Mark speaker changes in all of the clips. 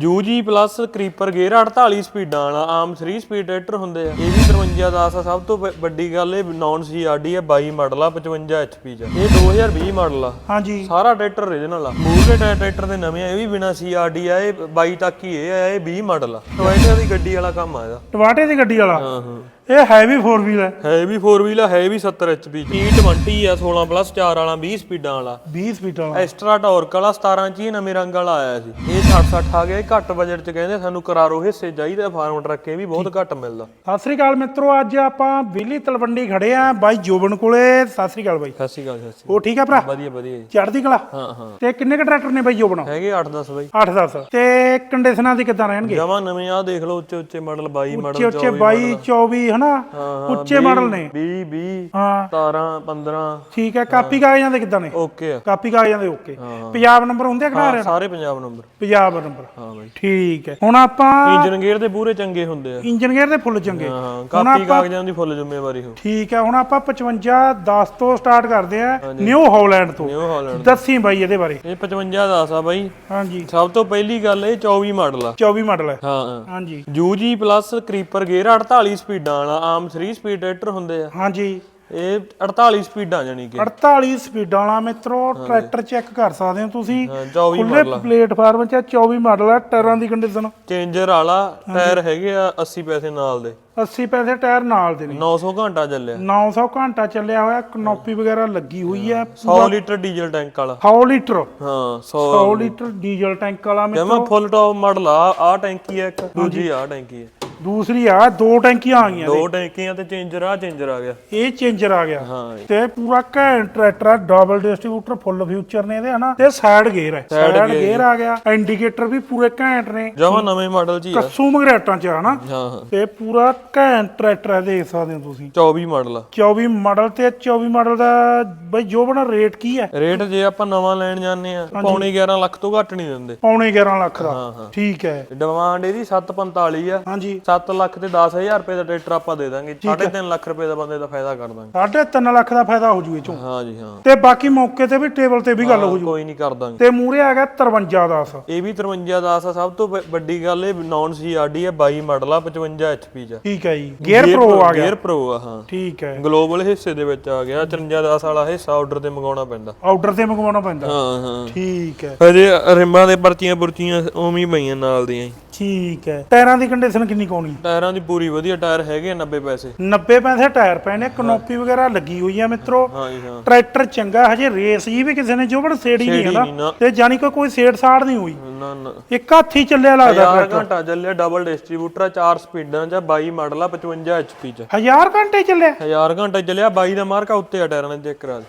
Speaker 1: UG plus creeper gear 48 ਸਪੀਡਾਂ ਵਾਲਾ ਆਮ 3 ਸਪੀਡ ਟਰੈਕਟਰ ਹੁੰਦੇ ਆ। ਇਹ ਵੀ 53 ਦਾ ਆ ਸਭ ਤੋਂ ਵ- ਵੱਡੀ ਗੱਲ ਇਹ ਨਾਨ ਸੀਆਰਡੀ ਹੈ 22 ਮਾਡਲ ਆ 55 ਐਚਪੀ ਚ। ਇਹ 2020 ਮਾਡਲ ਆ।
Speaker 2: ਹਾਂਜੀ।
Speaker 1: ਸਾਰਾ ਟਰੈਕਟਰ ਰੀਜਨਲ ਆ। ਟਾਇਰ ਟਰੈਕਟਰ ਦੇ ਨਵੇਂ ਆ ਇਹ ਵੀ ਬਿਨਾ ਸੀਆਰਡੀ ਆ ਇਹ 22 ਤੱਕ ਹੀ ਇਹ ਆ ਇਹ 20 ਮਾਡਲ ਆ। ਟੋਇਟਾ ਦੀ ਗੱਡੀ ਵਾਲਾ ਕੰਮ ਆ ਇਹਦਾ।
Speaker 2: ਟਵਾਟੇ ਦੀ ਗੱਡੀ ਵਾਲਾ?
Speaker 1: ਹਾਂ ਹਾਂ।
Speaker 2: ਇਹ ਹੈਵੀ 4 ਵੀਲ ਹੈ।
Speaker 1: ਹੈ ਵੀ 4 ਵੀਲ ਹੈ ਵੀ 70 ਐਚਪੀ T20 ਆ 16 ਪਲੱਸ 4 ਵਾਲਾ 20 ਸਪੀਡਾਂ ਵਾਲਾ।
Speaker 2: 20 ਸਪੀਡ ਵਾਲਾ।
Speaker 1: ਐਕਸਟਰਾ ਟਾਰਕ ਵਾਲਾ 17 ਚ ਹੀ ਨਵੇਂ ਰੰਗ ਵਾਲਾ ਆਇਆ ਸੀ। ਇਹ 60 60 ਆ ਗਿਆ ਇਹ ਘੱਟ ਬਜਟ ਚ ਕਹਿੰਦੇ ਸਾਨੂੰ ਕਰਾਰੋ ਹਿੱਸੇ ਚਾਹੀਦੇ ਫਾਰਮ ਟਰੱਕ ਇਹ ਵੀ ਬਹੁਤ ਘੱਟ ਮਿਲਦਾ।
Speaker 2: ਸਤਿ ਸ੍ਰੀ ਅਕਾਲ ਮਿੱਤਰੋ ਅੱਜ ਆਪਾਂ ਵਿਲੀ ਤਲਵੰਡੀ ਖੜੇ ਆ ਬਾਈ ਜੋਬਨ ਕੋਲੇ। ਸਤਿ ਸ੍ਰੀ ਅਕਾਲ ਬਾਈ।
Speaker 1: ਸਤਿ ਸ਼੍ਰੀ ਅਕਾਲ ਸਤਿ ਸ਼੍ਰੀ
Speaker 2: ਉਹ ਠੀਕ ਆ ਭਰਾ?
Speaker 1: ਅਕਾਲ ਵਧੀਆ ਵਧੀਆ ਜੀ।
Speaker 2: ਚੜ੍ਹਦੀ ਕਲਾ?
Speaker 1: ਹਾਂ ਹਾਂ।
Speaker 2: ਤੇ ਕਿੰਨੇ ਕ ਟਰੈਕਟਰ ਨੇ ਬਾਈ ਜੋਬਨ?
Speaker 1: ਹੈਗੇ 8-10 ਬਾਈ।
Speaker 2: 8-10 ਤੇ ਕੰਡੀਸ਼ਨਾਂ ਦੀ ਕਿੱਦਾਂ ਰਹਿਣਗੇ?
Speaker 1: ਜਮਾ ਨਵੇਂ ਆ ਦੇਖ ਲਓ ਉੱਚੇ ਉੱਚੇ ਮਾਡਲ 22
Speaker 2: ਉੱਚੇ
Speaker 1: ਮਾਡਲ
Speaker 2: ਉੱਚੇ 22 24 ਹਨਾ? ਉੱਚੇ ਮਾਡਲ ਨੇ।
Speaker 1: 20 20
Speaker 2: ਹਾਂ।
Speaker 1: 17 15
Speaker 2: ਠੀਕ ਹੈ ਕਾਪੀ ਕਾਗਜ਼ਾਂ ਦੇ ਕਿੱਦਾਂ ਨੇ?
Speaker 1: ਓਕੇ ਆ।
Speaker 2: ਕਾਪੀ ਕਾਗਜ਼ਾਂ ਦੇ ਓਕੇ। ਪੰਜਾਬ ਨੰਬਰ ਹੁੰਦੇ ਆ ਕਿ ਨਾ
Speaker 1: ਹਾਂ, ਸਾਰੇ ਪੰਜਾਬ ਨੰਬਰ
Speaker 2: ਪੰਜਾਬ ਨੰਬਰ
Speaker 1: ਹਾਂ ਬਾਈ।
Speaker 2: ਠੀਕ ਹੈ। ਹੁਣ ਆਪਾਂ
Speaker 1: ਇੰਜਨ ਗੇਅਰ ਦੇ ਪੂਰੇ ਚੰਗੇ ਹੁੰਦੇ ਆ।
Speaker 2: ਇੰਜਨ ਗੇਅਰ ਦੇ ਫੁੱਲ ਚੰਗੇ।
Speaker 1: ਹਾਂ ਕਾਪੀ ਕਾਗਜ਼ਾਂ ਦੀ ਫੁੱਲ ਜ਼ਿੰਮੇਵਾਰੀ ਹੋ।
Speaker 2: ਠੀਕ ਹੈ ਹੁਣ ਆਪਾਂ 55 10 ਤੋਂ ਸਟਾਰਟ ਕਰਦੇ ਆ ਨਿਊ ਹਾਲੈਂਡ ਤੋਂ।
Speaker 1: ਨਿਊ ਹਾਲੈਂਡ
Speaker 2: ਦੱਸੀ ਬਾਈ ਇਹਦੇ ਬਾਰੇ।
Speaker 1: ਇਹ 55 ਦਾ ਆ ਬਾਈ।
Speaker 2: ਹਾਂਜੀ।
Speaker 1: ਸਭ ਤੋਂ ਪਹਿਲੀ ਗੱਲ ਇਹ 24 ਮਾਡਲ ਆ।
Speaker 2: 24 ਮਾਡਲ ਹੈ।
Speaker 1: ਹਾਂ
Speaker 2: ਹਾਂਜੀ।
Speaker 1: ਯੂਜੀ ਪਲੱਸ ਕਰੀਪਰ ਗੇਅਰ 48 ਸਪੀਡਾਂ ਵਾਲਾ ਆਮ 3 ਸਪੀਡ ਟਰੈਕਟਰ ਹੁੰਦੇ ਆ।
Speaker 2: ਹਾਂਜੀ।
Speaker 1: ਇਹ 48 ਸਪੀਡਾਂ ਜਾਨੀ ਕਿ।
Speaker 2: 48 ਸਪੀਡਾਂ ਵਾਲਾ ਮਿੱਤਰੋ ਟਰੈਕਟਰ ਚੈੱਕ ਕਰ ਸਕਦੇ ਹੋ ਤੁਸੀਂ।
Speaker 1: ਹਾਂ, 24
Speaker 2: ਖੁੱਲੇ ਪਲੇਟਫਾਰਮ 'ਚ 24 ਮਾਡਲ ਹੈ ਟਾਇਰਾਂ ਦੀ ਕੰਡੀਸ਼ਨ
Speaker 1: ਚੇਂਜਰ ਵਾਲਾ ਟਾਇਰ ਹੈਗੇ ਆ 80 ਪੈਸੇ ਨਾਲ ਦੇ।
Speaker 2: 80 ਪੈਸੇ ਟਾਇਰ ਨਾਲ ਦੇ ਨੇ।
Speaker 1: 900 ਘੰਟਾ ਚੱਲਿਆ।
Speaker 2: 900 ਘੰਟਾ ਚੱਲਿਆ ਹੋਇਆ ਕਨੋਪੀ ਵਗੈਰਾ ਲੱਗੀ ਹੋਈ ਹੈ।
Speaker 1: 100 ਲੀਟਰ ਡੀਜ਼ਲ ਟੈਂਕ ਵਾਲਾ।
Speaker 2: 100 ਲੀਟਰ।
Speaker 1: ਹਾਂ 100
Speaker 2: 100 ਲੀਟਰ ਡੀਜ਼ਲ ਟੈਂਕ ਵਾਲਾ ਮਿੱਤਰੋ।
Speaker 1: ਜਮਾ ਫੁੱਲ ਟੌਪ ਮਾਡਲ ਆ ਆ ਟੈਂਕੀ ਆ ਇੱਕ ਦੂਜੀ ਆ ਟੈਂਕੀ ਆ।
Speaker 2: ਦੂਸਰੀ ਆ ਦੋ ਟੈਂਕੀਆਂ ਆ ਗਈਆਂ
Speaker 1: ਦੋ ਟੈਂਕੀਆਂ ਤੇ ਚੇਂਜਰ ਆ ਚੇਂਜਰ ਆ ਗਿਆ।
Speaker 2: ਇਹ ਚੇਂਜਰ ਆ ਗਿਆ।
Speaker 1: ਹਾਂ ਜੀ।
Speaker 2: ਤੇ ਪੂਰਾ ਘੈਂਟ ਟਰੈਕਟਰ ਆ ਡਬਲ ਡਿਸਟ੍ਰੀਬਿਊਟਰ ਫੁੱਲ ਫਿਊਚਰ ਨੇ ਇਹਦੇ ਹਨਾ? ਤੇ ਸਾਈਡ ਗੇਅਰ ਹੈ ਸਾਈਡ ਗੇਅਰ ਆ। ਗਿਆ। ਇੰਡੀਕੇਟਰ ਵੀ ਪੂਰੇ ਘੈਂਟ ਨੇ।
Speaker 1: ਜਮਾ ਨਵੇਂ ਮਾਡਲ ਹੀ ਆ।
Speaker 2: ਕੱਸੂ ਮਗਰੇਟਾਂ ਚ ਹਨਾ?
Speaker 1: ਹਾਂ ਹਾਂ।
Speaker 2: ਤੇ ਪੂਰਾ ਘੈਂਟ ਟਰੈਕਟਰ ਹੈ ਦੇਖ ਸਕਦੇ ਹੋ ਤੁਸੀਂ।
Speaker 1: 24 ਮਾਡਲ ਆ।
Speaker 2: 24 ਮਾਡਲ ਤੇ 24 ਮਾਡਲ ਦਾ ਬਈ ਜੋ ਬਣਾ ਰੇਟ ਕੀ ਹੈ?
Speaker 1: ਰੇਟ ਜੇ ਆਪਾਂ ਨਵਾਂ ਲੈਣ ਜਾਂਦੇ ਆ ਪੌਣੇ 11 ਲੱਖ ਤੋਂ ਘੱਟ ਨਹੀਂ ਦਿੰਦੇ।
Speaker 2: ਪੌਣੇ 11 ਲੱਖ ਦਾ। ਠੀਕ ਹੈ।
Speaker 1: ਡਿਮਾਂਡ ਇਹਦੀ 745 ਆ।
Speaker 2: ਹਾਂਜੀ।
Speaker 1: 7 ਲੱਖ ਤੇ 10000 ਰੁਪਏ ਦਾ ਟਰੈਕਟਰ ਆਪਾਂ ਦੇ ਦਾਂਗੇ। 3.5 ਲੱਖ ਰੁਪਏ ਦਾ ਬੰਦੇ ਦਾ ਫਾਇਦਾ ਕਰ ਦਾਂਗੇ।
Speaker 2: ਸਾਢੇ ਤਿੰਨ ਲੱਖ ਦਾ ਫਾਇਦਾ ਹੋ ਜੂ ਇਹ ਚੋਂ।
Speaker 1: ਹਾਂ ਜੀ ਹਾਂ।
Speaker 2: ਤੇ ਬਾਕੀ ਮੌਕੇ ਤੇ ਵੀ ਟੇਬਲ ਤੇ ਵੀ ਗੱਲ ਹੋ ਜੂ।
Speaker 1: ਕੋਈ ਨਹੀਂ ਕਰ ਦਾਂਗੇ।
Speaker 2: ਤੇ ਮੂਰੇ ਆ ਗਿਆ 53 ਦਾ
Speaker 1: ਇਹ ਵੀ 53 ਦਾ ਆ। ਸਭ ਤੋਂ ਵੱਡੀ ਗੱਲ ਇਹ ਨਾਨ ਸੀਆਰਡੀ ਹੈ 22 ਮਾਡਲ ਆ 55 ਐਚਪੀ ਚ
Speaker 2: ਠੀਕ ਹੈ ਜੀ। ਗੇਅਰ ਪ੍ਰੋ ਆ ਗਿਆ।
Speaker 1: ਗੇਅਰ ਪ੍ਰੋ ਆ ਹਾਂ।
Speaker 2: ਠੀਕ ਹੈ।
Speaker 1: ਗਲੋਬਲ ਹਿੱਸੇ ਦੇ ਵਿੱਚ ਆ ਗਿਆ 53 10 ਵਾਲਾ ਹਿੱਸਾ ਆਰਡਰ ਤੇ ਮੰਗਾਉਣਾ ਪੈਂਦਾ।
Speaker 2: ਆਰਡਰ ਤੇ ਮੰਗਵਾਉਣਾ ਪੈਂਦਾ।
Speaker 1: ਹਾਂ ਹਾਂ।
Speaker 2: ਠੀਕ ਹੈ।
Speaker 1: ਹਜੇ ਰਿਮਾਂ ਦੇ ਪਰਚੀਆਂ ਪੁਰਚੀਆਂ ਉਵੇਂ ਹੀ ਪਈਆਂ ਨਾਲ ਦੀਆਂ ਹੀ।
Speaker 2: ਠੀਕ ਹੈ। ਟਾਇਰਾਂ ਦੀ ਕੰਡੀਸ਼ਨ ਕਿੰਨੀ ਕੋਣੀ
Speaker 1: ਟਾਇਰਾਂ ਦੀ ਪੂਰੀ ਵਧੀਆ ਟਾਇਰ ਹੈਗੇ ਆ 90 ਪੈਸੇ।
Speaker 2: 90 ਪੈਸੇ ਟਾਇਰ ਪਏ ਨੇ ਕਨੋਪੀ ਵਗੈਰਾ ਲੱਗੀ ਹੋਈ ਆ ਮਿੱਤਰੋ।
Speaker 1: ਹਾਂ ਜੀ ਹਾਂ।
Speaker 2: ਟਰੈਕਟਰ ਚੰਗਾ ਹਜੇ ਰੇਸ ਜੀ ਵੀ ਕਿਸੇ ਨੇ ਜੋ ਬੜ ਸੇੜੀ ਨਹੀਂ
Speaker 1: ਛੇੜੀ
Speaker 2: ਹੈ
Speaker 1: ਨਹੀਂ
Speaker 2: ਨਾ।
Speaker 1: ਨਾ।
Speaker 2: ਤੇ ਜਾਨੀ ਕੋਈ ਸੇੜ ਸਾੜ ਨਹੀਂ ਹੋਈ।
Speaker 1: ਨਾ ਨਾ।
Speaker 2: ਇੱਕ ਹੱਥ ਹੀ ਚੱਲਿਆ ਲੱਗਦਾ
Speaker 1: 1000 ਘੰਟਾ ਚੱਲਿਆ ਡਬਲ ਡਿਸਟ੍ਰੀਬਿਊਟਰ ਆ 4 ਸਪੀਡਾਂ ਚ 22 ਮਾਡਲ ਆ 55 ਐਚਪੀ ਚ।
Speaker 2: ਹਜ਼ਾਰ ਘੰਟੇ ਚੱਲਿਆ?
Speaker 1: 1000 ਘੰਟਾ ਚੱਲਿਆ 22 ਦਾ ਮਾਰਕਾ ਉੱਤੇ ਆ ਟਾਇਰਾਂ ਦੇ ਚੈੱਕ ਕਰਾ ਦੇ।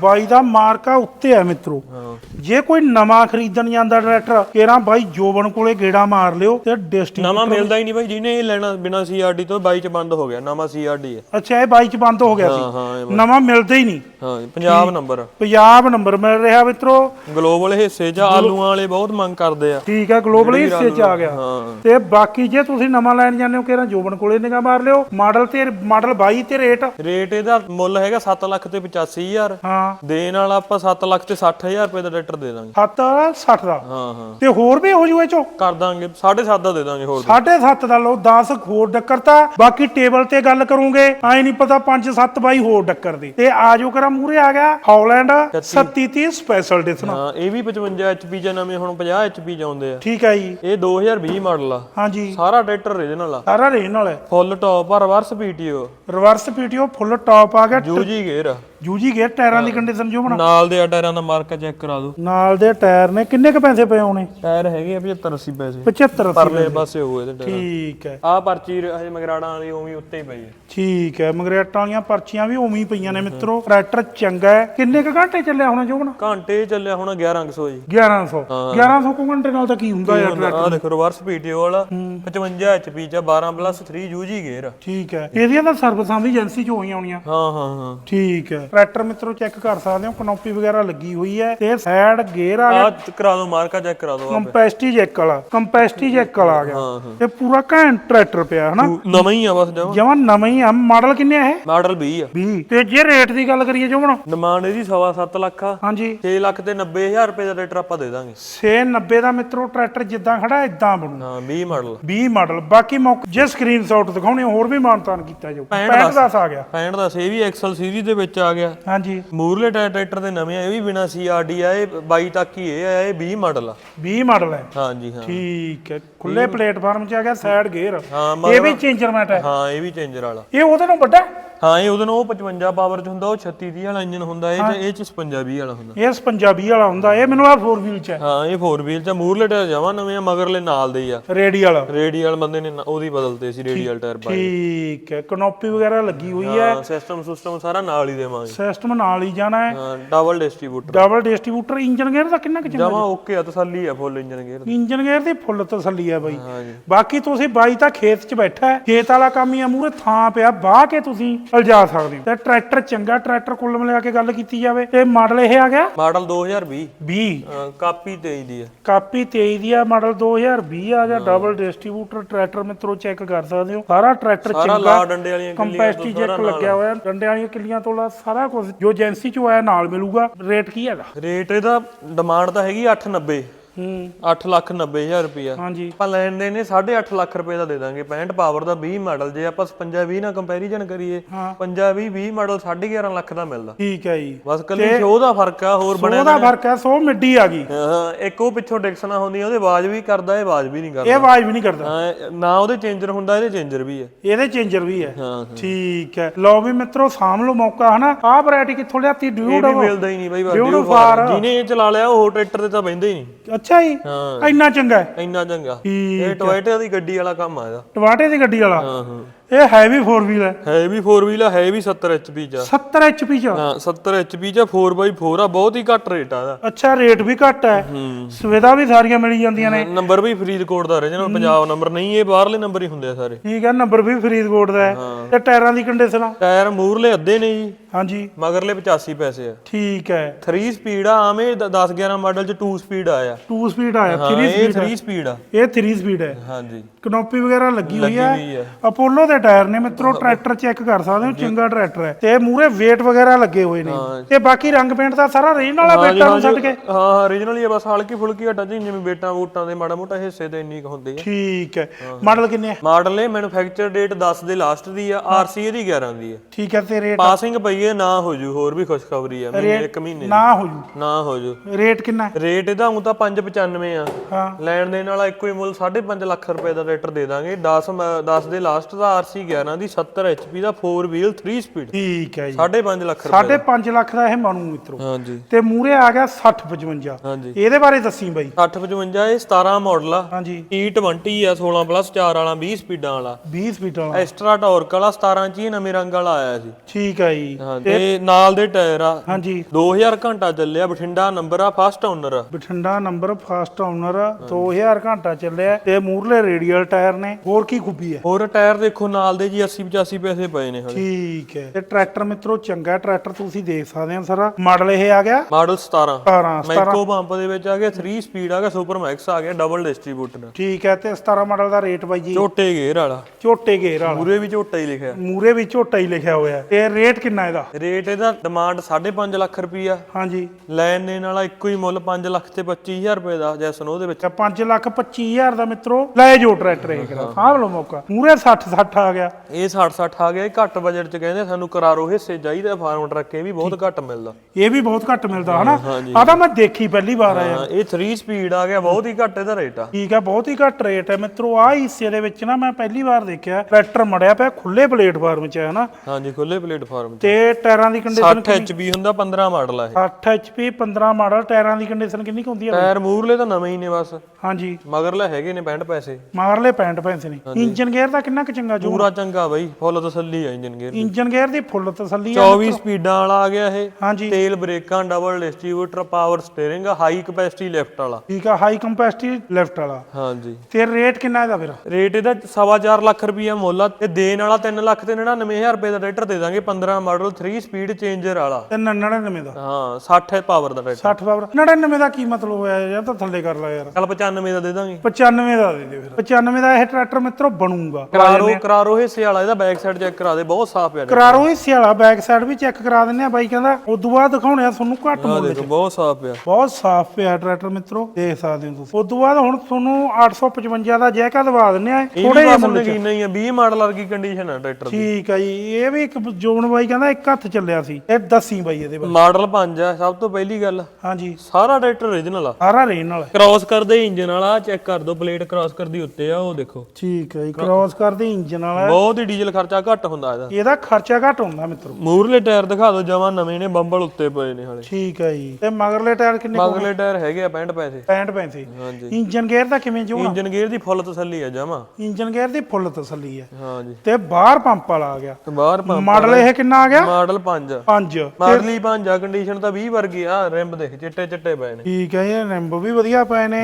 Speaker 2: ਬਾਈ ਦਾ ਮਾਰਕਾ ਉੱਤੇ ਆ ਮਿੱਤਰੋ।
Speaker 1: ਹਾਂ।
Speaker 2: ਜੇ ਕੋਈ ਨਵਾਂ ਖਰੀਦਣ ਜਾਂਦਾ ਟਰੈਕਟਰ ਕਿਹੜਾ ਬਾਈ ਜੋਬਨ ਕੋਲੇ ਗੇੜਾ ਮਾਰ ਲਿਓ ਤੇ ਡਿਸਟ੍ਰਿਕਟ
Speaker 1: ਨਵਾਂ ਮਿਲਦਾ ਹੀ ਨਹੀਂ ਬਾਈ ਜਿਹਨੇ ਇਹ ਲੈਣਾ ਬਿਨਾ ਸੀਆਰਡੀ ਤੋਂ 22 ਚ ਬੰਦ ਹੋ ਗਿਆ ਨਵਾਂ ਸੀਆਰਡੀ ਹੈ।
Speaker 2: ਅੱਛਾ ਇਹ ਬਾਈ ਚ ਬੰਦ ਹੋ ਗਿਆ
Speaker 1: ਹਾਂ
Speaker 2: ਸੀ
Speaker 1: ਹਾਂ
Speaker 2: ਨਵਾਂ ਮਿਲਦਾ ਹੀ ਨਹੀਂ।
Speaker 1: ਹਾਂ ਪੰਜਾਬ ਨੰਬਰ।
Speaker 2: ਪੰਜਾਬ ਨੰਬਰ ਮਿਲ ਰਿਹਾ ਮਿੱਤਰੋ।
Speaker 1: ਗਲੋਬਲ ਹਿੱਸੇ 'ਚ ਆਲੂਆਂ ਵਾਲੇ ਬਹੁਤ ਮੰਗ ਕਰਦੇ ਆ।
Speaker 2: ਠੀਕ ਹੈ ਗਲੋਬਲ ਹਿੱਸੇ ਚ ਆ ਗਿਆ।
Speaker 1: ਹਾਂ।
Speaker 2: ਤੇ ਬਾਕੀ ਜੇ ਤੁਸੀਂ ਨਵਾਂ ਲੈਣ ਜਾਂਦੇ ਹੋ ਕਿਹੜਾ ਜੋਬਨ ਕੋਲੇ ਨਿਗਾਹ ਮਾਰ ਲਿਓ। ਮਾਡਲ ਤੇ ਮਾਡਲ 22 ਤੇ ਰੇਟ।
Speaker 1: ਰੇਟ ਇਹਦਾ ਮੁੱਲ ਹੈਗਾ 7 ਲੱਖ ਤੇ 85000
Speaker 2: ਹਾਂ।
Speaker 1: ਦੇਣ ਵਾਲਾ ਆਪਾਂ 7 ਲੱਖ ਤੇ 60000 ਰੁਪਏ ਦਾ ਟਰੈਕਟਰ ਦੇ ਦਾਂਗੇ।
Speaker 2: 7 60 ਦਾ।
Speaker 1: ਹਾਂ ਹਾਂ।
Speaker 2: ਤੇ ਹੋਰ ਵੀ ਹੋ ਜੂ ਇਹ ਚੋਂ?
Speaker 1: ਕਰ ਦਾਂਗੇ 7.5 ਦਾ ਦੇ ਦਾਂਗੇ ਹੋਰ
Speaker 2: ਸਾਢੇ 7 ਦਾ ਲਓ 10 ਹੋਰ ਡੱਕਰਤਾ ਬਾਕੀ ਟੇਬਲ ਤੇ ਗੱਲ ਕਰੂੰਗੇ ਐ ਨਹੀਂ ਪਤਾ 5 7 ਬਾਈ ਹੋਰ ਡੱਕਰ ਦੇ। ਤੇ ਆਜੋ ਕਰਾ ਮੂਰੇ ਆ ਗਿਆ ਹਾਲੈਂਡ 3730 ਸਪੈਸ਼ਲ ਐਡੀਸ਼ਨ
Speaker 1: ਹਾਂ ਇਹ ਵੀ 55 ਐਚਪੀ ਚ ਨਵੇਂ ਹੁਣ 50 ਐਚਪੀ ਚ ਆਉਂਦੇ ਆ।
Speaker 2: ਠੀਕ ਹੈ ਜੀ।
Speaker 1: ਇਹ 2020 ਮਾਡਲ ਆ।
Speaker 2: ਹਾਂਜੀ।
Speaker 1: ਸਾਰਾ ਟਰੈਕਟਰ ਰੀਜਨਲ ਆ।
Speaker 2: ਸਾਰਾ ਰੇਨ ਵਾਲਾ
Speaker 1: ਫੁੱਲ ਟੌਪ ਆ reverse PTO
Speaker 2: reverse PTO full top ਆ ਗਿਆ।
Speaker 1: ਯੂਜੀ ਗੇਅਰ ਆ।
Speaker 2: ਜੂਜੀ ਗੇਅਰ ਟਾਇਰਾਂ ਦੀ ਕੰਡੀਸ਼ਨ ਜੋ ਬਣਾ
Speaker 1: ਨਾਲ ਦੇ ਟਾਇਰਾਂ ਦਾ ਮਾਰਕਾ ਚੈੱਕ ਕਰਾ ਦਿਓ।
Speaker 2: ਨਾਲ ਦੇ ਟਾਇਰ ਨੇ ਕਿੰਨੇ ਕ ਪੈਸੇ ਪਏ ਹੋਣੇ?
Speaker 1: ਟਾਇਰ ਹੈਗੇ ਆ 75 80 ਪੈਸੇ।
Speaker 2: 75
Speaker 1: ਪਰਲੇ ਪਾਸੇ। ਹੋਏ ਇਹਦੇ ਟਾਇਰ।
Speaker 2: ਠੀਕ ਹੈ।
Speaker 1: ਆ ਪਰਚੀ ਹਜੇ ਮਗਰਾੜਾਂ ਵਾਲੀ ਉਵੇਂ ਉੱਤੇ ਹੀ ਪਈ ਹੈ।
Speaker 2: ਠੀਕ ਹੈ ਮਗਰੇਟਾਂ ਵਾਲੀਆਂ ਪਰਚੀਆਂ ਵੀ ਉਵੇਂ ਹੀ ਪਈਆਂ ਨੇ ਮਿੱਤਰੋ। ਟਰੈਕਟਰ ਚੰਗਾ ਹੈ। ਕਿੰਨੇ ਕ ਘੰਟੇ ਚੱਲਿਆ ਹੋਣਾ ਜੋਬਣਾ
Speaker 1: ਘੰਟੇ ਚੱਲਿਆ ਹੁਣ 1100 ਜੀ।
Speaker 2: 1100 1100 ਕੁ ਘੰਟੇ ਨਾਲ ਤਾਂ ਕੀ ਹੁੰਦਾ ਯਾਰ ਟਰੈਕਟਰ
Speaker 1: ਆ ਦੇਖੋ ਰਿਵਰਸ ਪੀਟੀਓ ਵਾਲਾ। 55 ਐਚਪੀ ਚ 12 ਪਲੱਸ 3 ਯੂਜੀ ਗੇਅਰ
Speaker 2: ਠੀਕ ਹੈ। ਇਹਦੀਆਂ ਤਾਂ ਸਰਵਿਸਾਂ ਵੀ ਏਜੰਸੀ ਚ ਹੋਈਆਂ ਹੋਣੀਆਂ।
Speaker 1: ਹਾਂ ਹਾਂ ਹਾਂ।
Speaker 2: ਠੀਕ ਹੈ। ਟਰੈਕਟਰ ਮਿੱਤਰੋ ਚੈੱਕ ਚੈੱਕ ਕਰ ਸਕਦੇ ਹੋ ਕਨੋਪੀ ਵਗੈਰਾ ਲੱਗੀ ਹੋਈ ਹੈ ਤੇ ਸਾਈਡ ਗੇਅਰ ਆ ਗਿਆ
Speaker 1: ਆ ਕਰਾ ਦਿਓ ਮਾਰਕਾ ਚੈੱਕ ਕਰਾ ਦਿਓ
Speaker 2: ਕੰਪੈਸਟੀ ਜੈਕ ਵਾਲਾ ਕੰਪੈਸਟੀ ਜੈਕ ਵਾਲਾ ਆ ਗਿਆ। ਤੇ ਪੂਰਾ ਘੈਂਟ ਟਰੈਕਟਰ ਪਿਆ ਹਨਾ?
Speaker 1: ਨਵਾਂ ਹੀ ਆ ਬਸ ਜਮਾ
Speaker 2: ਜਮਾਂ ਨਵਾਂ ਹੀ ਆ ਮਾਡਲ ਕਿੰਨੇ ਆ ਇਹ?
Speaker 1: ਮਾਡਲ 20 ਆ।
Speaker 2: 20 ਤੇ ਜੇ ਰੇਟ ਦੀ ਗੱਲ ਕਰੀਏ ਜਮਣ
Speaker 1: ਡਿਮਾਂਡ ਇਹਦੀ ਸਵਾ ਸੱਤ ਲੱਖ ਆ।
Speaker 2: ਹਾਂਜੀ।
Speaker 1: 6 ਲੱਖ ਤੇ 90000 ਰੁਪਏ ਦਾ ਟਰੈਕਟਰ ਆਪਾਂ ਦੇ ਦਾਂਗੇ।
Speaker 2: 690 ਦਾ ਮਿੱਤਰੋ ਟਰੈਕਟਰ ਜਿੱਦਾਂ ਖੜਾ ਇਦਾਂ ਬਣੂ।
Speaker 1: ਹਾਂ 20 ਮਾਡਲ
Speaker 2: 20 ਮਾਡਲ ਬਾਕੀ ਮੌਕ ਜੇ ਸਕਰੀਨਸ਼ਾਟ ਦਿਖਾਉਣੇ ਹੋਰ ਵੀ ਮਾਨਤਾਨ ਕੀਤਾ ਜਾਊ।
Speaker 1: 65
Speaker 2: 65 10 ਆ। ਗਿਆ
Speaker 1: 65 ਦਾ ਇਹ ਵੀ ਐਕਸਲ ਸੀਰੀਜ਼ ਦੇ ਵਿੱਚ ਆ ਗਿਆ।
Speaker 2: ਹਾਂਜੀ।
Speaker 1: ਮੂਰਲੇ ਟਾਇਰ ਟਰੈਕਟਰ ਦੇ ਨਵੇਂ ਆ ਇਹ ਵੀ ਬਿਨਾ ਸੀਆਰਡੀ ਆ ਇਹ 22 ਤੱਕ ਹੀ ਇਹ ਆ ਇਹ 20 ਮਾਡਲ ਆ।
Speaker 2: 20 ਮਾਡਲ ਹੈ।
Speaker 1: ਹਾਂਜੀ ਹਾਂ।
Speaker 2: ਠੀਕ ਹੈ। ਖੁੱਲੇ ਪਲੇਟਫਾਰਮ 'ਚ ਆ ਗਿਆ ਸਾਈਡ ਗੇਅਰ
Speaker 1: ਹਾਂ
Speaker 2: ਇਹ ਵੀ ਚੇਂਜਰ ਮੈਟ ਹੈ
Speaker 1: ਹਾਂ ਇਹ ਵੀ ਚੇਂਜਰ ਵਾਲਾ।
Speaker 2: ਇਹ ਉਹਦੇ ਨਾਲੋਂ ਵੱਡਾ ਹੈ?
Speaker 1: ਹਾਂ ਇਹ ਉਹਦੇ ਨਾਲ ਉਹ 55 ਪਾਵਰ ਚ ਹੁੰਦਾ ਉਹ 36 30 ਵਾਲਾ ਇੰਜਨ ਹੁੰਦਾ ਇਹ 'ਚ- ਇਹ ਚ 56 20 ਵਾਲਾ ਹੁੰਦਾ।
Speaker 2: ਇਹ ਪੰਜਾਬੀ ਵਾਲਾ ਹੁੰਦਾ ਇਹ ਮੈਨੂੰ ਆ 4 ਵੀਲ 'ਚ ਹੈ।
Speaker 1: ਹਾਂ ਇਹ 4 ਵੀਲ ਚ ਮੂਰਲੇ ਟਾਇਰ ਜਮਾ ਨਵੇਂ ਆ ਮਗਰਲੇ ਨਾਲ ਦੇ ਹੀ ਆ।
Speaker 2: ਰੇਡੀ ਵਾਲਾ
Speaker 1: ਰੇਡੀਅਲ ਬੰਦੇ ਨੇ ਨਾ- ਉਹਦੀ ਬਦਲਤੇ ਸੀ ਰੇਡੀਅਲ ਟਾਇਰ ਪਾਏ।
Speaker 2: ਠੀਕ ਹੈ ਕਨੋਪੀ ਵਗੈਰਾ ਲੱਗੀ ਹੋਈ ਹੈ।
Speaker 1: ਹਾਂ ਸਿਸਟਮ ਸਿਸਟਮ ਸਾਰਾ ਨਾਲ ਹੀ ਦੇਵਾਂਗੇ।
Speaker 2: ਸਿਸਟਮ ਨਾਲ ਹੀ ਜਾਣਾ ਹੈ।
Speaker 1: ਹਾਂ double distributor
Speaker 2: double distributor engine gear ਦਾ ਕਿੰਨਾ ਕੁ ਚੰਗਾ
Speaker 1: ਜਮਾ ਓਕੇ ਆ ਤਸੱਲੀ ਆ full engine gear
Speaker 2: engine gear ਦੀ ਫੁੱਲ ਤਸੱਲੀ ਹੈ ਬਾਈ।
Speaker 1: ਹਾਂਜੀ
Speaker 2: ਬਾਕੀ ਤੁਸੀਂ ਬਾਈ ਤਾਂ ਖੇਤ 'ਚ ਬੈਠਾ ਹੈ ਖੇਤ ਵਾਲਾ ਕੰਮ ਹੀ ਆ ਮੂਰੇ ਥਾਂ ਪਿਆ ਬਾਹ ਕੇ ਤੁਸੀਂ ਅਲਜਾ ਸਕਦੇ ਹੋ। ਤੇ ਟਰੈਕਟਰ ਚੰਗਾ ਟਰੈਕਟਰ ਕੁੱਲ ਮਿਲਾ ਕੇ ਗੱਲ ਕੀਤੀ ਜਾਵੇ ਤੇ ਮਾਡਲ ਇਹ ਆ ਗਿਆ?
Speaker 1: ਮਾਡਲ 2020
Speaker 2: 20
Speaker 1: ਅਹ ਕਾਪੀ 23 ਦੀ ਆ।
Speaker 2: ਕਾਪੀ 23 ਦੀ ਆ ਮਾਡਲ 2020 ਆ ਜਾਂ ਡਬਲ ਡਿਸਟ੍ਰੀਬਿਊਟਰ ਟਰੈਕਟਰ ਮਿੱਤਰੋ ਚੈੱਕ ਕਰ ਸਕਦੇ ਹੋ। ਸਾਰਾ ਟਰੈਕਟਰ
Speaker 1: ਸਾਰਾ
Speaker 2: ਚੰਗਾ
Speaker 1: ਡੰਡੇ ਵਾਲੀਆਂ ਕਿੱਲੀਆਂ
Speaker 2: ਕੰਪੈਸਟੀ ਜੈਕ ਲੱਗਿਆ ਹੋਇਆ। ਡੰਡੇ ਵਾਲੀਆਂ ਕਿੱਲੀਆਂ ਤੋਂ ਲਾ ਸਾਰਾ ਕੁਝ ਜੋ ਏਜੰਸੀ ਚੋਂ ਆਇਆ ਨਾਲ ਮਿਲੂਗਾ। ਰੇਟ ਕੀ ਹੈਗਾ?
Speaker 1: ਰੇਟ ਇਹਦਾ ਡਿਮਾਂਡ ਤਾਂ ਹੈਗੀ 890
Speaker 2: ਹੂੰ।
Speaker 1: 8 ਲੱਖ 90 ਹਜ਼ਾਰ ਰੁਪਿਆ
Speaker 2: ਹਾਂਜੀ।
Speaker 1: ਆਪਾਂ ਲੈਣ ਦੇ ਨੇ 8.5 ਲੱਖ ਰੁਪਏ ਦਾ ਦੇ ਦਾਂਗੇ। 65 ਪਾਵਰ ਦਾ 20 ਮਾਡਲ ਜੇ ਆਪਾਂ 55 20 ਨਾਲ ਕੰਪੈਰੀਜ਼ਨ ਕਰੀਏ
Speaker 2: ਹਾਂ।
Speaker 1: 55 20 20 ਮਾਡਲ 11.5 ਲੱਖ ਦਾ ਮਿਲਦਾ।
Speaker 2: ਠੀਕ ਹੈ ਜੀ।
Speaker 1: ਬਸ ਕੱਲੀ ਸ਼ੋਅ ਦਾ ਫ਼ਰਕ ਆ ਹੋਰ ਬਣਿਆ
Speaker 2: ਉਹਦਾ ਫ਼ਰਕ ਹੈ 100 ਮਿੱਡੀ ਆ ਗਈ।
Speaker 1: ਹਾਂ ਇੱਕ ਉਹ ਪਿੱਛੋਂ ਡਿਕਸਨਾ ਹੁੰਦੀ ਉਹਦੇ ਆਵਾਜ਼ ਵੀ ਕਰਦਾ ਇਹ ਆਵਾਜ਼ ਵੀ ਨਹੀਂ ਕਰਦਾ।
Speaker 2: ਇਹ ਆਵਾਜ਼ ਵੀ ਨਹੀਂ ਕਰਦਾ।
Speaker 1: ਹਾਂ, ਨਾ ਉਹਦੇ ਚੇਂਜਰ ਹੁੰਦਾ ਇਹਦੇ ਚੇਂਜਰ ਵੀ ਹੈ
Speaker 2: ਇਹਦੇ ਚੇਂਜਰ ਵੀ ਹੈ
Speaker 1: ਹਾਂ।
Speaker 2: ਠੀਕ ਹੈ। ਲਓ ਵੀ ਮਿੱਤਰੋ ਸਾਂਭ ਲਓ ਮੌਕਾ ਹਨਾ? ਆਹ ਵੈਰਾਈਟੀ ਕਿੱਥੋਂ ਲਿਆਤੀ?
Speaker 1: ਇਹ
Speaker 2: ਡਿਊਡ
Speaker 1: ਵੀ ਮਿਲਦਾ ਹੀ ਨਹੀਂ ਬਾਈ
Speaker 2: far।
Speaker 1: ਜਿਹਨੇ ਇਹ ਚਲਾ ਲਿਆ ਉਹ ਟਰੈਕਟਰ ਤੇ ਤਾਂ ਬਹਿੰਦੇ ਹੀ ਨਹੀਂ।
Speaker 2: ਅੱਛਾ ਜੀ।
Speaker 1: ਹਾਂ।
Speaker 2: ਇੰਨਾ ਚੰਗਾ ਹੈ।
Speaker 1: ਇੰਨਾ ਚੰਗਾ। ਇਹ ਟੋਇਟਾ ਦੀ ਗੱਡੀ ਵਾਲਾ ਕੰਮ ਆ ਇਹਦਾ।
Speaker 2: ਟਵਾਟੇ ਦੀ ਗੱਡੀ ਵਾਲਾ?
Speaker 1: ਹਾਂ ਹਾਂ।
Speaker 2: ਇਹ ਹੈਵੀ 4 ਵੀਲ ਹੈ।
Speaker 1: ਹੈ ਵੀ 4 ਵੀਲ ਆ ਹੈ ਵੀ 70 ਐਚਪੀ ਚ ਆ।
Speaker 2: 70 ਐਚਪੀ ਚ
Speaker 1: ਹਾਂ 70 ਐਚਪੀ ਚ 4x4 ਆ ਬਹੁਤ ਹੀ ਘੱਟ ਰੇਟ ਆ ਇਹਦਾ।
Speaker 2: ਅੱਛਾ ਰੇਟ ਵੀ ਘੱਟ ਹੈ। ਸੁਵਿਧਾ ਵੀ ਸਾਰੀਆਂ ਮਿਲ ਜਾਂਦੀਆਂ ਨੇ।
Speaker 1: ਨੰਬਰ ਵੀ ਫਰੀਦਕੋਟ ਦਾ origignal ਪੰਜਾਬ ਨੰਬਰ ਨਹੀਂ ਇਹ ਬਾਹਰਲੇ ਨੰਬਰ ਹੀ ਹੁੰਦੇ ਆ ਸਾਰੇ।
Speaker 2: ਠੀਕ ਹੈ ਨੰਬਰ ਵੀ ਫਰੀਦਕੋਟ ਦਾ ਹੈ। ਤੇ ਟਾਇਰਾਂ ਦੀ ਕੰਡੀਸ਼ਨ ਆ?
Speaker 1: ਟਾਇਰ ਮੂਰਲੇ ਅੱਧੇ ਨੇ ਜੀ।
Speaker 2: ਹਾਂਜੀ।
Speaker 1: ਮਗਰਲੇ 85 ਪੈਸੇ ਆ।
Speaker 2: ਠੀਕ ਹੈ।
Speaker 1: 3 ਸਪੀਡ ਆ ਆਵੇਂ 10 11 ਮਾਡਲ ਚ 2 ਸਪੀਡ ਆਇਆ।
Speaker 2: 2 ਸਪੀਡ ਆਇਆ
Speaker 1: ਹਾਂ
Speaker 2: 3
Speaker 1: ਇਹ
Speaker 2: ਸਪੀਡ
Speaker 1: 3 ਸਪੀਡ ਆ।
Speaker 2: ਇਹ 3 ਸਪੀਡ ਹੈ।
Speaker 1: ਹਾਂਜੀ।
Speaker 2: ਕਨੋਪੀ ਵਗੈਰਾ ਲੱਗੀ ਹੋਈ ਹੈ। ਅਪੋਲੋ ਦੇ ਟਾਇਰ ਨੇ ਮਿੱਤਰੋ ਟਰੈਕਟਰ ਚੈੱਕ ਕਰ ਸਕਦੇ ਹੋ ਚੰਗਾ ਟਰੈਕਟਰ ਹੈ। ਤੇ ਮੂਰੇ weight ਵਗੈਰਾ ਲੱਗੇ ਹੋਏ ਨੇ। ਤੇ ਬਾਕੀ ਰੰਗ ਪੇਂਟ ਦਾ ਸਾਰਾ ਰੇਨ ਵਾਲਾ ਬੇਟਾ ਨੂੰ ਛੱਡ ਕੇ?
Speaker 1: ਹਾਂ original ਹੀ ਆ ਬਸ ਹਲਕੀ ਫੁਲਕੀ ਹਟਾ ਜੀ ਜਿਵੇਂ ਬੇਟਾਂ ਬੂਟਾਂ ਦੇ ਮਾੜਾ ਮੋਟਾ ਹਿੱਸੇ ਤੇ ਇੰਨੀ ਕੁ ਹੁੰਦੀ ਆ।
Speaker 2: ਠੀਕ ਹੈ। ਮਾਡਲ ਕਿੰਨੇ ਹੈ
Speaker 1: ਮਾਡਲ ਇਹ ਮੈਨੂਫੈਕਚਰ ਡੇਟ 10 ਦੇ ਲਾਸਟ ਦੀ ਆ ਆਰਸੀ ਇਹਦੀ 11 ਦੀ ਆ।
Speaker 2: ਠੀਕ ਹੈ ਤੇ ਰੇਟ
Speaker 1: ਪਾਸਿੰਗ ਪਈ ਹੈ ਨਾ ਹੋ ਜੂ ਹੋਰ ਵੀ ਖੁਸ਼ਖਬਰੀ ਆ ਮਹੀਨੇ ਇੱਕ ਮਹੀਨੇ ਦੀ।
Speaker 2: ਨਾ ਹੋ ਜੂ
Speaker 1: ਨਾ ਹੋ ਜੂ
Speaker 2: ਰੇਟ ਕਿੰਨਾ ਹੈ?
Speaker 1: ਰੇਟ ਇਹਦਾ ਹੁਣ ਤਾਂ 595 ਆ।
Speaker 2: ਹਾਂ।
Speaker 1: ਲੈਣ ਦੇਣ ਵਾਲਾ ਇੱਕੋ ਹੀ ਮੁੱਲ 5.5 ਲੱਖ ਰੁਪਏ ਦਾ ਟਰੈਕਟਰ ਦੇ ਦਾਂਗੇ। 10 10 ਦੇ ਲਾਸਟ ਦਾ ਆਰਸੀ 11 ਦੀ 70 ਐਚਪੀ ਦਾ 4 ਵੀਲ 3 ਸਪੀਡ
Speaker 2: ਠੀਕ ਹੈ ਜੀ।
Speaker 1: 5.5 ਲੱਖ ਰੁਪਏ
Speaker 2: ਸਾਢੇ 5 ਲੱਖ ਦਾ ਇਹ ਬਣੂ ਮਿੱਤਰੋ।
Speaker 1: ਹਾਂਜੀ।
Speaker 2: ਤੇ ਮੂਰੇ ਆ ਗਿਆ 60 55
Speaker 1: ਹਾਂਜੀ।
Speaker 2: ਇਹਦੇ ਬਾਰੇ ਦੱਸੀ ਬਾਈ।
Speaker 1: 855 ਇਹ 17 ਮਾਡਲ ਆ।
Speaker 2: ਹਾਂਜੀ।
Speaker 1: T20 ਆ 16 ਪਲੱਸ 4 ਵਾਲਾ 20 ਸਪੀਡਾਂ ਵਾਲਾ।
Speaker 2: 20 ਸਪੀਡ ਵਾਲਾ।
Speaker 1: ਐਕਸਟਰਾ ਟਾਰਕ ਵਾਲਾ 17 ਚ ਹੀ ਨਵੇਂ ਰੰਗ ਵਾਲਾ ਆਇਆ ਸੀ।
Speaker 2: ਠੀਕ ਹੈ ਜੀ।
Speaker 1: ਹਾਂ ਤੇ ਨਾਲ ਦੇ ਟਾਇਰ ਆ।
Speaker 2: ਹਾਂਜੀ।
Speaker 1: 2000 ਘੰਟਾ ਚੱਲਿਆ ਬਠਿੰਡਾ ਨੰਬਰ ਆ ਫਸਟ ਓਨਰ ਆ।
Speaker 2: ਬਠਿੰਡਾ ਨੰਬਰ ਫਾਸਟ ਓਨਰ 2000 ਘੰਟਾ ਚੱਲਿਆ ਤੇ ਮੂਰਲੇ ਰੇਡੀਅਲ ਟਾਇਰ ਨੇ ਹੋਰ ਕੀ ਖੂਬੀ ਹੈ?
Speaker 1: ਹੋਰ ਟਾਇਰ ਦੇਖੋ ਨਾਲ ਦੇ ਜੀ 80 85 ਪੈਸੇ ਪਏ ਨੇ ਹਲੇ।
Speaker 2: ਠੀਕ ਹੈ। ਤੇ ਟਰੈਕਟਰ ਮਿੱਤਰੋ ਚੰਗਾ ਟਰੈਕਟਰ ਤੁਸੀਂ ਦੇਖ ਸਕਦੇ ਹੋ ਸਾਰਾ। ਮਾਡਲ ਇਹ ਆ ਗਿਆ?
Speaker 1: ਮਾਡਲ 17
Speaker 2: 17 17
Speaker 1: ਮੈਕੋ ਪੰਪ ਦੇ ਵਿੱਚ ਆ ਗਿਆ 3 ਸਪੀਡ ਆ ਗਿਆ ਸੁਪਰ ਮੈਕਸ ਆ ਗਿਆ ਡਬਲ ਡਿਸਟ੍ਰੀਬਿਊਟਰ
Speaker 2: ਠੀਕ ਹੈ ਤੇ 17 ਮਾਡਲ ਦਾ ਰੇਟ ਬਾਈ ਜੀ?
Speaker 1: ਝੋਟੇ ਗੇਅਰ ਵਾਲਾ।
Speaker 2: ਝੋਟੇ ਗੇਅਰ ਵਾਲਾ।
Speaker 1: ਪੂਰੇ ਵੀ ਝੋਟਾ ਹੀ ਲਿਖਿਆ।
Speaker 2: ਮੂਰੇ ਵੀ ਝੋਟਾ ਹੀ ਲਿਖਿਆ ਹੋਇਆ। ਤੇ ਰੇਟ ਕਿੰਨਾ ਇਹਦਾ?
Speaker 1: ਰੇਟ ਇਹਦਾ ਡਿਮਾਂਡ 5.5 ਲੱਖ ਰੁਪਈਆ।
Speaker 2: ਹਾਂਜੀ।
Speaker 1: ਲੈਣ ਦੇਣ ਵਾਲਾ ਇੱਕੋ ਹੀ ਮੁੱਲ 5 ਲੱਖ ਤੇ 25000 ਰੁਪਏ ਦਾ ਜੈਸਨ ਉਹਦੇ ਵਿੱਚ।
Speaker 2: ਤੇ 5 ਲੱਖ 25000 ਦਾ ਮਿੱਤਰੋ ਲੈ ਜੋ ਟਰੈਕਟਰ ਇਹ ਕਰਾ ਸਾਂਭ ਲਓ ਮੌਕਾ। ਮੂਰੇ 60 60 ਆ ਗਿਆ।
Speaker 1: ਇਹ 60 60 ਆ ਗਿਆ ਇਹ ਘੱਟ ਬਜਟ ਚ ਕਹਿੰਦੇ ਸਾਨੂੰ ਕਰਾਰੋ ਹਿੱਸੇ ਚਾਹੀਦਾ ਫਾਰਮ ਟਰੱਕ ਇਹ ਵੀ ਬਹੁਤ ਘੱਟ ਮਿਲਦਾ।
Speaker 2: ਇਹ ਵੀ ਬਹੁਤ ਘੱਟ ਮਿਲਦਾ ਹਨਾ? ਆ ਤਾਂ ਮੈਂ ਦੇਖੀ ਪਹਿਲੀ ਵਾਰ ਆਇਆ।
Speaker 1: ਇਹ 3 ਸਪੀਡ ਆ ਗਿਆ ਬਹੁਤ ਹੀ ਘੱਟ ਇਹਦਾ ਰੇਟ ਆ।
Speaker 2: ਠੀਕ ਹੈ ਬਹੁਤ ਹੀ ਘੱਟ ਰੇਟ ਹੈ ਮਿੱਤਰੋ ਆ ਹਿੱਸੇ ਦੇ ਵਿੱਚ ਨਾ ਮੈਂ ਪਹਿਲੀ ਵਾਰ ਦੇਖਿਆ ਟਰੈਕਟਰ ਮੜਿਆ ਪਿਆ ਖੁੱਲੇ ਪਲੇਟਫਾਰਮ 'ਚ ਹੈ ਨਾ
Speaker 1: ਹਾਂਜੀ ਖੁੱਲੇ ਪਲੇਟਫਾਰਮ ਚ।
Speaker 2: ਤੇ ਟਾਇਰਾਂ ਦੀ ਕੰਡੀਸ਼ਨ
Speaker 1: 60 HP ਹੁੰਦਾ 15 ਮਾਡਲ ਆ ਇਹ।
Speaker 2: 60 HP 15 ਮਾਡਲ ਟਾਇਰਾਂ ਦੀ ਕੰਡੀਸ਼ਨ ਕਿੰਨੀ ਕੁ ਹੁੰਦੀ ਹੈ
Speaker 1: ਟਾਇਰ ਮੂਰਲੇ ਤਾਂ ਨਵੇਂ ਹੀ ਨੇ ਬਸ।
Speaker 2: ਹਾਂਜੀ।
Speaker 1: ਮਗਰਲੇ ਹੈਗੇ ਨੇ 65 ਪੈਸੇ।
Speaker 2: ਮਾਰਲੇ ਪੈਂਟ ਪੈਂਸੇ ਨੇ। ਇੰਜਨ ਗੇਅਰ ਦਾ ਕਿੰਨਾ ਕੁ ਚੰਗਾ ਜੋ
Speaker 1: ਪੂਰਾ ਚੰਗਾ ਬਾਈ ਫੁੱਲ ਤਸੱਲੀ ਆ ਇੰਜਨ ਗੇਅਰ
Speaker 2: ਇੰਜਨ ਗੇਅਰ ਦੀ ਫੁੱਲ ਤਸੱਲੀ ਹੈ
Speaker 1: 24 ਸਪੀਡਾਂ ਵਾਲਾ ਆ ਗਿਆ ਇਹ।
Speaker 2: ਹਾਂਜੀ।
Speaker 1: ਤੇਲ ਬ੍ਰੇਕਾਂ double distributor power steering high capacity lift ਵਾਲਾ।
Speaker 2: ਠੀਕ ਆ ਹਾਈ ਕੰਪੈਸਿਟੀ ਲੈਫਟ ਵਾਲਾ।
Speaker 1: ਹਾਂਜੀ।
Speaker 2: ਤੇ ਰੇਟ ਕਿੰਨਾ ਇਹਦਾ ਫਿਰ?
Speaker 1: ਰੇਟ ਇਹਦਾ 4.5 ਲੱਖ ਰੁਪਈਆ ਮੁੱਲ ਆ। ਤੇ ਦੇਣ ਵਾਲਾ 3 ਲੱਖ ਤੇ 99000 ਰੁਪਏ ਦਾ ਟਰੈਕਟਰ ਦੇ ਦਾਂਗੇ 15 ਮਾਡਲ 3 ਸਪੀਡ ਚੇਂਜਰ ਵਾਲਾ।
Speaker 2: ਤੇ 99 ਦਾ।
Speaker 1: ਹਾਂ 60 ਪਾਵਰ ਦਾ ਟਰੈਕਟਰ
Speaker 2: 60 ਪਾਵਰ 99 ਦਾ ਕੀ ਮਤਲਬ ਹੋਇਆ ਯਾਰ? ਤਾਂ ਥੱਲੇ ਕਰ ਲੈ ਯਾਰ।
Speaker 1: ਚੱਲ 95 ਦਾ ਦੇ ਦਾਂਗੇ।
Speaker 2: 95 ਦਾ ਦੇ ਦੇ ਫਿਰ। 95 ਦਾ ਇਹ ਟਰੈਕਟਰ ਮਿੱਤਰੋ ਬਣੂਗਾ।
Speaker 1: ਕਰਾਰੋ ਕਰਾਰੋ ਹਿੱਸੇ ਵਾਲਾ ਇਹਦਾ ਬੈਕ ਸਾਈਡ ਚੈੱਕ ਕਰਾ ਦੇ ਬਹੁਤ ਸਾਫ਼ ਪਿਆ
Speaker 2: ਕਰਾਰੋ ਹਿੱਸੇ ਵਾਲਾ ਬੈਕ ਸਾਈਡ ਵੀ ਚੈੱਕ ਕਰਾ ਦਿੰਨੇ ਆ ਬਾਈ ਕਹਿੰਦਾ ਉਦੋਂ ਬਾਅਦ ਦਿਖਾਉਣੇ ਆ ਤੁਹਾਨੂੰ ਘੱਟ ਮੁੱਲ
Speaker 1: ਦੇਖੋ ਬਹੁਤ ਸਾਫ਼ ਪਿਆ।
Speaker 2: ਬਹੁਤ ਸਾਫ਼ ਪਿਆ ਟਰੈਕਟਰ ਮਿੱਤਰੋ ਦੇਖ ਸਕਦੇ ਹੋ ਤੁਸੀਂ। ਉਦੋਂ ਬਾਅਦ ਹੁਣ ਤੁਹਾਨੂੰ 855 ਦਾ ਜੈਕਾ ਦਵਾ ਦਿੰਨੇ ਆ ਥੋੜੇ ਜਿਹੇ ਮੁੱਲ ਚ।
Speaker 1: ਨਗੀਨਾ ਹੀ ਆ 20 ਮਾਡਲ ਵਰਗੀ ਕੰਡੀਸ਼ਨ ਆ ਟਰੈਕਟਰ ਦੀ।
Speaker 2: ਠੀਕ ਆ ਜੀ ਇਹ ਵੀ ਇੱਕ ਜੋਬਨ ਬਾਈ ਕਹਿੰਦਾ ਇੱਕ ਹੱਥ ਚੱਲਿਆ ਸੀ ਇਹ ਦੱਸੀ ਬਾਈ ਇਹਦੇ ਬਾਰੇ।
Speaker 1: ਮਾਡਲ 5 ਆ ਸਭ ਤੋਂ ਪਹਿਲੀ ਗੱਲ।
Speaker 2: ਹਾਂਜੀ।
Speaker 1: ਸਾਰਾ ਟਰੈਕਟਰ origignal ਆ।
Speaker 2: ਸਾਰਾ ਰੇਨ ਨਾਲ
Speaker 1: ਕ੍ਰਾਸ ਕਰਦੇ ਇੰਜਨ ਵਾਲਾ ਚੈੱਕ ਕਰ ਦੋ ਪਲੇਟ ਕ੍ਰਾਸ ਕਰਦੀ ਉੱਤੇ ਆ ਉਹ ਦੇਖੋ।
Speaker 2: ਠੀਕ ਹੈ ਜੀ ਕ੍ਰਾਸ ਕਰਦੇ ਇੰਜਨ ਵਾਲਾ।
Speaker 1: ਬਹੁਤ ਹੀ ਡੀਜ਼ਲ ਖਰਚਾ ਘੱਟ ਹੁੰਦਾ ਇਹਦਾ।
Speaker 2: ਇਹਦਾ ਖਰਚਾ ਘੱਟ ਹੁੰਦਾ ਮਿੱਤਰੋ।
Speaker 1: ਮੂਰਲੇ ਟਾਇਰ ਦਿਖਾ ਦਿਓ ਜਮਾ ਨਵੇਂ ਨੇ ਬੰਬਲ ਉੱਤੇ ਪਏ ਨੇ ਹਾਲੇ।
Speaker 2: ਠੀਕ ਹੈ ਜੀ। ਤੇ ਮਗਰਲੇ ਟਾਇਰ ਕਿੰਨੇ
Speaker 1: ਮਗਲੇ ਟਾਇਰ ਹੈਗੇ ਆ 65 ਪੈਸੇ।
Speaker 2: 65 ਪੈਸੇ।
Speaker 1: ਹਾਂਜੀ।
Speaker 2: ਇੰਜਨ ਗੇਅਰ ਦਾ ਕਿਵੇਂ ਜੋ
Speaker 1: ਇੰਜਨ ਗੇਅਰ ਦੀ ਫੁੱਲ ਤਸੱਲੀ ਆ ਜਮਾ।
Speaker 2: ਇੰਜਨ ਗੇਅਰ ਦੀ ਫੁੱਲ ਤਸੱਲੀ ਹੈ
Speaker 1: ਹਾਂਜੀ।
Speaker 2: ਤੇ ਬਾਹਰ ਪੰਪ ਵਾਲਾ ਆ ਗਿਆ।
Speaker 1: ਤੇ ਬਾਹਰ ਪੰਪ
Speaker 2: ਮਾਡਲ ਇਹ ਕਿੰਨਾ ਆ ਗਿਆ?
Speaker 1: ਮਾਡਲ 5
Speaker 2: 5
Speaker 1: ਮਾਡਲੀ 5 ਆ ਕੰਡੀਸ਼ਨ ਤਾਂ 20 ਵਰਗੀ ਆ ਰਿੰਬ ਦੇਖ ਚਿੱਟੇ ਚਿੱਟੇ ਪਏ ਨੇ।
Speaker 2: ਠੀਕ ਹੈ ਇਹ ਰਿੰਬ ਵੀ ਵਧੀਆ ਪਏ ਨੇ।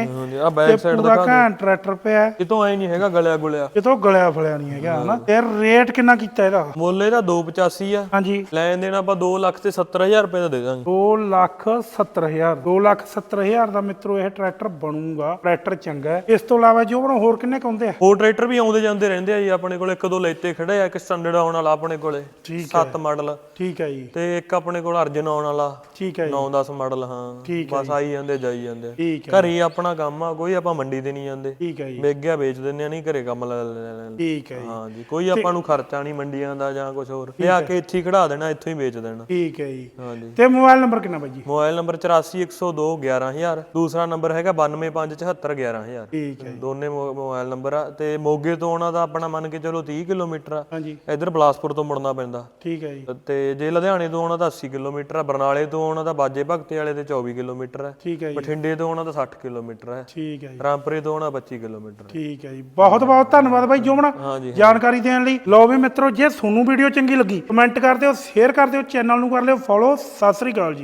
Speaker 1: ਆ ਬੈਕ ਸਾਈਡ
Speaker 2: ਪੂਰਾ
Speaker 1: ਦਿਖਾ
Speaker 2: ਘੈਂਟ ਟਰੈਕਟਰ ਪਿਆ
Speaker 1: ਕਿਤੋਂ ਐ ਨਹੀਂ ਹੈਗਾ ਗਲਿਆ ਗੁਲਿਆ।
Speaker 2: ਕਿਤੋਂ ਗਲਿਆ ਫਲਿਆ ਨਹੀਂ ਹੈਗਾ ਹਨਾ? ਤੇ ਰੇਟ ਕਿੰਨਾ ਕੀਤਾ ਇਹਦਾ?
Speaker 1: ਮੁੱਲ ਇਹਦਾ 285 ਆ।
Speaker 2: ਹਾਂਜੀ।
Speaker 1: ਲੈਣ ਦੇਣ ਆਪਾਂ 2 ਲੱਖ ਤੇ 70000 ਰੁਪਏ ਦਾ ਦੇ ਦਾਂਗੇ।
Speaker 2: 2 ਲੱਖ 70 ਹਜ਼ਾਰ। 2 ਲੱਖ 70 ਹਜ਼ਾਰ ਦਾ ਮਿੱਤਰੋ ਇਹ ਟਰੈਕਟਰ ਬਣੂਗਾ। ਟਰੈਕਟਰ ਚੰਗਾ ਹੈ। ਇਸ ਤੋਂ ਇਲਾਵਾ ਜੋ ਹੋਰ ਕਿੰਨੇ ਕੁ ਆਉਂਦੇ ਆ?
Speaker 1: ਹੋਰ ਟਰੈਕਟਰ ਵੀ ਆਉਂਦੇ ਜਾਂਦੇ ਰਹਿੰਦੇ ਆ ਜੀ ਆਪਣੇ ਕੋਲ ਇੱਕ ਦੋ ਲੈਤੇ ਖੜੇ ਆ ਇੱਕ ਸਟੈਂਡਰਡ ਆਉਣ ਵਾਲਾ ਆਪਣੇ ਕੋਲੇ। 7 ਮਾਡਲ
Speaker 2: ਠੀਕ ਹੈ ਜੀ।
Speaker 1: ਤੇ ਇੱਕ ਆਪਣੇ ਕੋਲ ਅਰਜਨ ਆਉਣ ਵਾਲਾ।
Speaker 2: ਠੀਕ ਹੈ ਜੀ।
Speaker 1: 9-10 ਮਾਡਲ ਹਾਂ। ਬਸ ਆਈ ਜਾਂਦੇ ਜਾਈ ਜਾਂਦੇ। ਘਰੇ ਆਪਣਾ ਕੰਮ ਆ ਕੋਈ ਆਪਾਂ ਮੰਡੀ ਤੇ ਨਹੀਂ ਜਾਂਦੇ।
Speaker 2: ਠੀਕ ਹੈ ਜੀ।
Speaker 1: ਵੇਚ ਗਿਆ ਵੇਚ ਦਿੰਦੇ ਆ ਨਹੀਂ ਘਰੇ ਕੰਮ ਲੈ ਲੈਣੇ
Speaker 2: ਠੀਕ ਹੈ ਜੀ।
Speaker 1: ਹਾਂ ਜੀ ਕੋਈ ਆਪਾਂ ਨੂੰ ਖਰਚਾ ਨਹੀਂ ਮੰਡੀਆਂ ਦਾ ਜਾਂ ਕੁਝ ਹੋਰ। ਲਿਆ ਕੇ ਇੱਥੇ ਖੜਾ ਦੇਣਾ ਇੱਥੋਂ ਹੀ ਵੇਚ ਦੇਣਾ।
Speaker 2: ਠੀਕ ਹੈ ਜੀ।
Speaker 1: ਹਾਂ ਜੀ।
Speaker 2: ਤੇ ਮੋਬਾਈਲ ਨੰਬਰ ਕਿੰਨਾ ਬਾਈ ਜੀ?
Speaker 1: ਮੋਬਾਈਲ ਨੰਬਰ 8410211000 11000 ਦੂਸਰਾ ਨੰਬਰ ਹੈਗਾ 9257711000
Speaker 2: ਠੀਕ ਹੈ
Speaker 1: ਦੋਨੇ ਮੋਬਾਈਲ ਨੰਬਰ ਆ। ਤੇ ਮੋਗੇ ਤੋਂ ਆਉਣਾ ਦਾ ਆਪਣਾ ਮੰਨ ਕੇ ਚਲੋ 30 ਕਿਲੋਮੀਟਰ ਆ।
Speaker 2: ਹਾਂਜੀ।
Speaker 1: ਇਧਰ ਬਲਾਸਪੁਰ ਤੋਂ ਮੁੜਨਾ ਪੈਂਦਾ।
Speaker 2: ਠੀਕ ਹੈ ਜੀ।
Speaker 1: ਤੇ ਜੇ ਲੁਧਿਆਣੇ ਤੋਂ ਆਉਣਾ ਤਾਂ 80 ਕਿਲੋਮੀਟਰ ਆ ਬਰਨਾਲੇ ਤੋਂ ਆਉਣਾ ਤਾਂ ਬਾਜੇ ਭਗਤੇ ਵਾਲੇ ਤੇ 24 ਕਿਲੋਮੀਟਰ ਹੈ
Speaker 2: ਠੀਕ ਹੈ ਜੀ।
Speaker 1: ਬਠਿੰਡੇ ਤੋਂ ਆਉਣਾ ਤਾਂ 60 ਕਿਲੋਮੀਟਰ ਹੈ
Speaker 2: ਠੀਕ ਹੈ ਜੀ।
Speaker 1: ਰਾਮਪੁਰੇ ਤੋਂ ਆਉਣਾ 25 ਕਿਲੋਮੀਟਰ
Speaker 2: ਠੀਕ ਹੈ ਜੀ। ਬਹੁਤ ਬਹੁਤ ਧੰਨਵਾਦ ਬਾਈ ਜੋਮਣਾ।
Speaker 1: ਹਾਂਜੀ।
Speaker 2: ਜਾਣਕਾਰੀ ਦੇਣ ਲਈ। ਲਓ ਵੀ ਮਿੱਤਰੋ ਜੇ ਤੁਹਾਨੂੰ ਵੀਡੀਓ ਚੰਗੀ ਲੱਗੀ ਕਮੈਂਟ ਕਰ ਦਿਓ ਸ਼ੇਅਰ ਕਰ ਦਿਓ ਚੈਨਲ ਨੂੰ ਕਰ ਲਿਓ ਫੋਲੋ। ਸਤਿ ਸ੍ਰੀ ਅਕਾਲ ਜੀ।